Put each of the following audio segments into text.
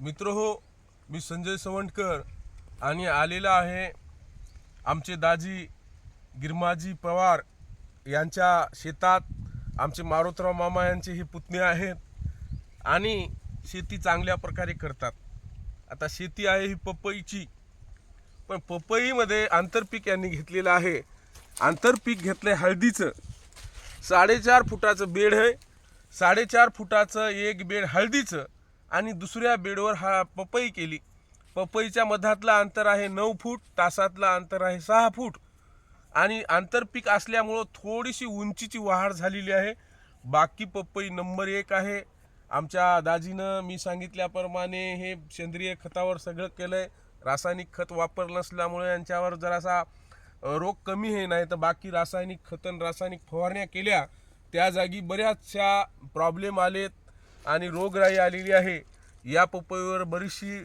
मित्र हो मी संजय सवंडकर आणि आलेला आहे आमचे दाजी गिरमाजी पवार यांच्या शेतात. आमचे मारुतराव मामा यांचे हे पुतणे आहेत आणि शेती चांगल्या प्रकारे करतात. आता शेती आहे ही पपईची. पण पपईमध्ये आंतरपीक यांनी घेतलेलं आहे. आंतरपीक घेतलं आहे हळदीचं. साडेचार फुटाचं बेड आहे. साडेचार फुटाचं एक बेड हळदीचं. आणि दुसऱ्या बेडवर हा पपई केली. पपईच्या मधातलं अंतर आहे नऊ फूट तासातलं अंतर आहे सहा फूट. आणि आंतरपीक असल्यामुळं थोडीशी उंचीची वाढ झालेली आहे. बाकी पपई नंबर एक आहे. आमच्या दाजीनं मी सांगितल्याप्रमाणे हे सेंद्रिय खतावर सगळं केलं आहे रासायनिक खत वापर नसल्यामुळे यांच्यावर जरासा रोग कमी आहे. नाही तर बाकी रासायनिक खतन रासायनिक फवारण्या केल्या त्या जागी बऱ्याचशा प्रॉब्लेम आलेत. आणि रोगराई आलेली आहे. या पपईवर बरीचशी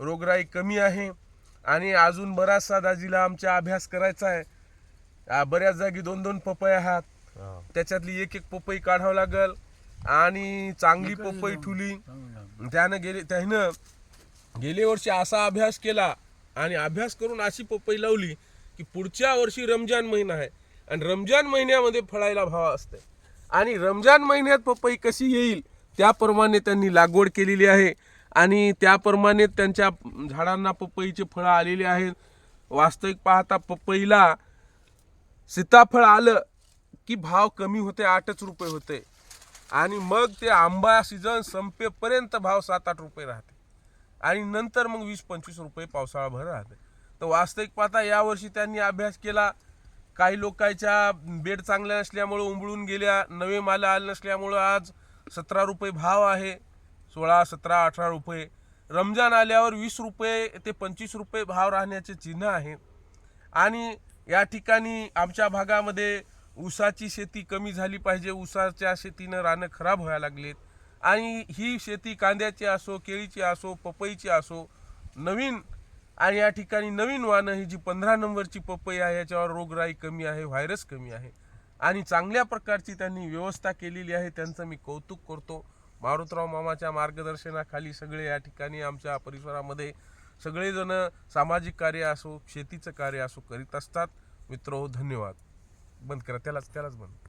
रोगराई कमी आहे आणि अजून बराचसा दाजीला आमचा अभ्यास करायचा आहे. आ, बऱ्याच जागी दोन दोन पपई आहात. त्याच्यातली एक एक पपई काढावं लागल आणि चांगली पपई ठुली. त्यानं गेले त्यानं गेल्या वर्षी असा अभ्यास केला आणि अभ्यास करून अशी पपई लावली की पुढच्या वर्षी रमजान महिना आहे आणि रमजान महिन्यामध्ये फळायला भाव असते. आणि रमजान महिन्यात पपई कशी येईल? त्याप्रमाणे त्यांनी लागवड केलेली आहे आणि त्याप्रमाणे त्यांच्या झाडांना पपईचे फळं आलेले आहेत. वास्तविक पाहता पपईला सीताफळ आलं की भाव कमी होते आठच रुपये होते. आणि मग ते आंबा सीझन संपेपर्यंत भाव सात आठ रुपये राहते. आणि नंतर मग वीस पंचवीस रुपये पावसाळाभर राहते. तर वास्तविक पाहता यावर्षी त्यांनी अभ्यास केला. काही लोकांच्या बेड चांगल्या नसल्यामुळं उंबळून गेल्या. नवे माल आले नसल्यामुळं आज सतरा रुपये भाव आहे सोळा सतरा अठरा रुपये. रमजान आल्यावर वीस रुपये ते पंचवीस रुपये भाव राहण्याचे चिन्ह आहे. आणि या ठिकाणी आमच्या भागामध्ये ऊसाची शेती कमी झाली पाहिजे. ऊसाच्या शेतीनं रानं खराब व्हायला लागलेत. आणि ही शेती कांद्याची असो केळीची असो पपईची असो नवीन आणि या ठिकाणी नवीन वाहनं ही जी पंधरा नंबरची पपई आहे याच्यावर रोगराई कमी आहे व्हायरस कमी आहे. आणि चांगल्या प्रकारची त्यांनी व्यवस्था केलेली आहे त्यांचं मी कौतुक करतो. मारुतराव मामाच्या मार्गदर्शनाखाली सगळे या ठिकाणी आमच्या परिसरामध्ये सगळेजण सामाजिक कार्य असो शेतीचं कार्य असो करीत असतात. मित्र हो धन्यवाद. बंद करा त्यालाच त्यालाच बंद.